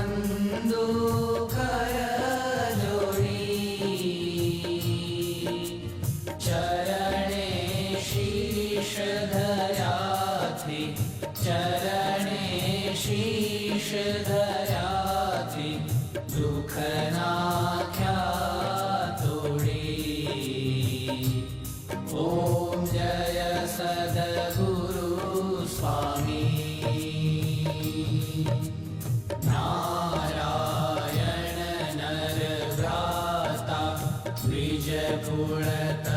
ಒಂದು ಕರ ಜೋಡಿ ಚರಣೆ ಶೀರ್ಷಧರಾತ್ರಿ ಚರಣೆ ಶೀರ್ಷಧರಾತ್ರಿ दुखनाख्या तोडे ॐ जय सद द्विजकुलतनुधारी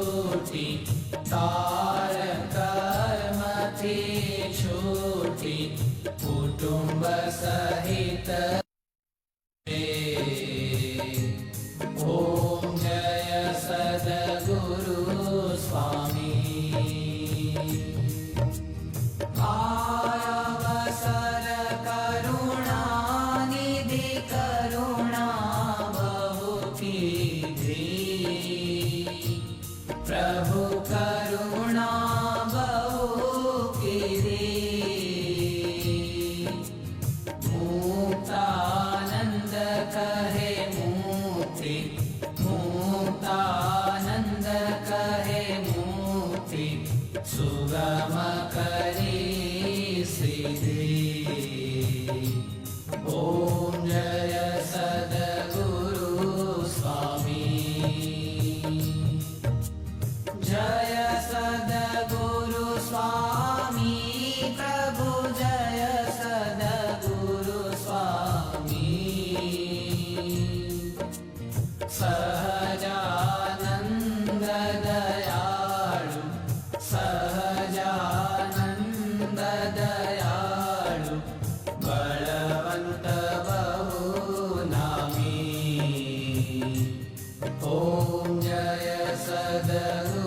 झूठी तार कर्मति झूठी कुटुम्ब सहित ॐ नय सदगुरु स्वामी। प्रभु करुणा बहु कीधी मुक्तानन्द कहे मुक्ति मुक्तानन्द कहे मुक्ति सुगम the